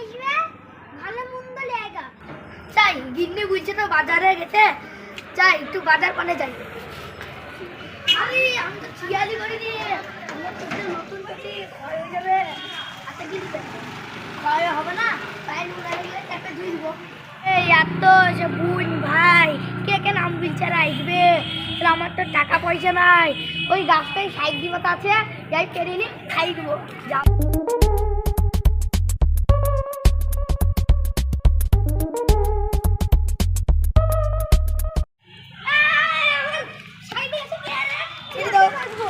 আসবে? ভালো মন্দ চাই গিন্নি বুঝছে বাজারে গেছে। চাই একটু বাজার পানে যাই। আমি তো চিয়ালি করিনি আমার তো কে কে নাম আসবে? আমার তো টাকা পয়সা নাই। ওই গাছটাই সাইড দিবত আছে যাই পেরিয়ে খাই দিব। যা।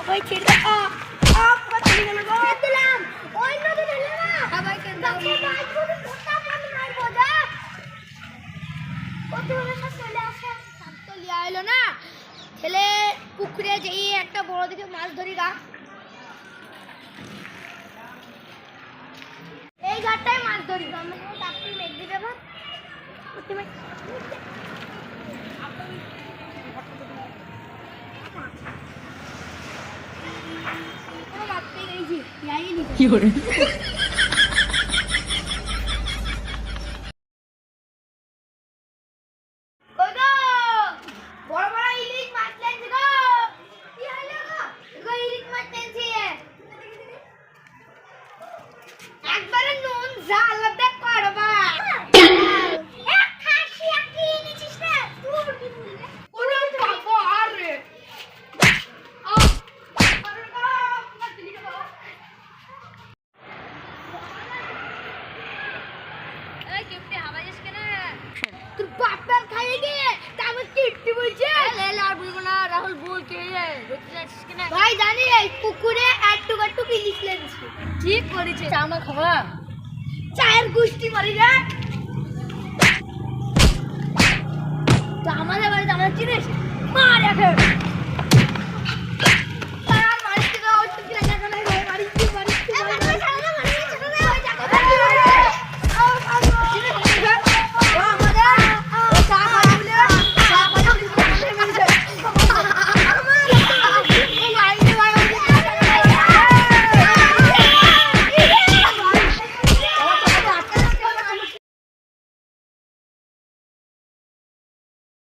ওই ছেড়ে আ, আ, পুরো চলে গেল গো। ওই নদী ঢেলে না। মারবো, যা। কতগুলো সব চলে আসে। সব তো লিয়া এলো না ছেলে পুকুরে যেই একটা বড় দিকে মাছ ধরি গা এই ঘাটটায় মাছ ধরি আমরা ডাক্তার মেঘ দিবে ভাত মাছ পেয়ে গেছি যাই নি কি করে কই গো বড় বড় ইলিশ মাছ লেনছি গো কি হলো গো গো ইলিশ মাছ লেনছি একবারে নুন ঝালটা করবা এক খাসি কি এনেছিস না তোর কি বললে ওরে বাবা আরে আ আরে গো না দিলি গো এই কিপটে হাওয়া যাস কেন বাপের খাইয়ে গিয়ে তারপর কিট্টি বলছে। লে আর বলব না রাহুল বল কে ভাই জানি এই পুকুরে একটু একটু ইলিশ লেনছি ঠিক করেছে। আমার খাওয়া? চায়ের গুষ্টি মারি রে তো আমাদের বাড়িতে আমাদের চিনিস? মার এখন